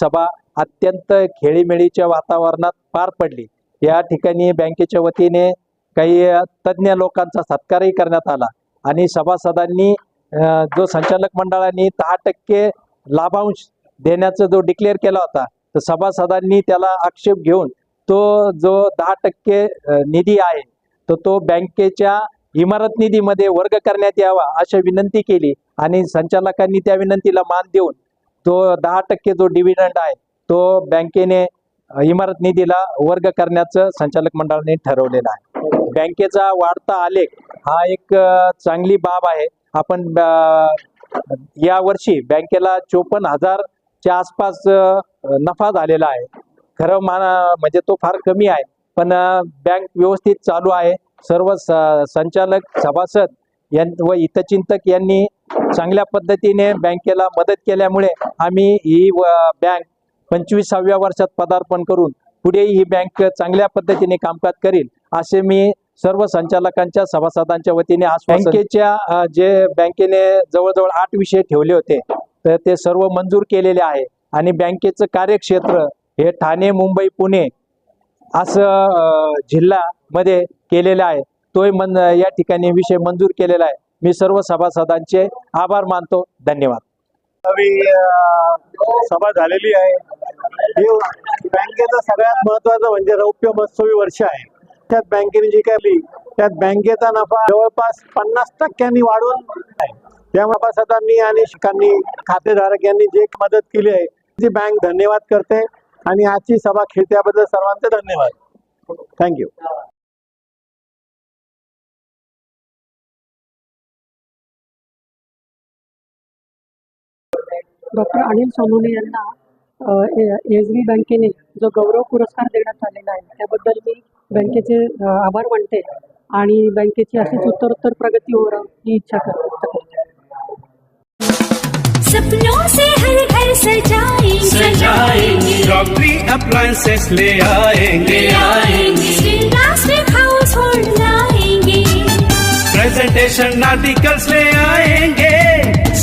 सभा अत्यंत खेळीमेळीच्या वातावरणात पार पडली. या ठिकाणी बँकेच्या वतीने काही तज्ज्ञ लोकांचा सत्कारही करण्यात आला आणि सभासदांनी जो संचालक मंडळाने दहा टक्के लाभांश देण्याचा जो डिक्लेअर केला होता तर सभासदांनी त्याला आक्षेप घेऊन तो जो दहा टक्के निधी आहे तर तो बँकेच्या इमारत निधीमध्ये वर्ग करण्यात यावा अशी विनंती केली आणि संचालकांनी त्या विनंतीला मान देऊन तो दहा टक्के जो डिव्हिडंड आहे तो बँकेने इमारत निधीला वर्ग करण्याचं संचालक मंडळाने ठरवलेलं आहे. बँकेचा वाढता आलेख हा एक चांगली बाब आहे. आपण या वर्षी बँकेला चोपन्न हजारच्या आसपास नफा झालेला आहे. खरं माना म्हणजे तो फार कमी आहे. पण बँक व्यवस्थित चालू आहे. सर्व स- संचालक सभासद यां व हितचिंतक यांनी चांगल्या पद्धतीने बँकेला मदत केल्यामुळे आम्ही ही बँक पंचवीसाव्या वर्षात पदार्पण करून पुढेही ही बँक चांगल्या पद्धतीने कामकाज करील असे मी सर्व संचालकांच्या सभासदांच्या वतीने आश्वासन बँकेच्या जे बँकेने जवळजवळ आठ विषय ठेवले होते तर ते सर्व मंजूर केलेले आहे. आणि बँकेचं कार्यक्षेत्र हे ठाणे मुंबई पुणे असं जिल्हा जिल्ह्यामध्ये केलेलं आहे. तोही मन या ठिकाणी विषय मंजूर केलेला आहे. मी सर्व सभासदांचे आभार मानतो. धन्यवाद. सभा झालेली आहे. बँकेचं सगळ्यात महत्वाचं म्हणजे रौप्य महोत्सवी वर्ष आहे. त्यात बँकेने जी काही त्यात बँकेचा नफा जवळपास पन्नास टक्क्यांनी वाढून त्या सभासदांनी आणि शिकांनी खातेधारक यांनी जे मदत केली आहे ती बँक धन्यवाद करते. आणि आजची सभा खेळत्याबद्दल सर्वांचे धन्यवाद. थँक्यू डॉक्टर अनिल सोनवणे यांना एस बी बँकेने जो गौरव पुरस्कार देण्यात आलेला आहे त्याबद्दल मी बँकेचे आभार मानते आणि बँकेची अशीच उत्तरोत्तर प्रगती होणार ही इच्छा करते सपनों से हर घर सजाएंगे। सजाएंगे। अप्लायंसेस ले आएंगे। आएंगे। प्लास्टिक हाउस होल्ड लाएंगे। प्रेजेंटेशन आर्टिकल्स ले आएंगे।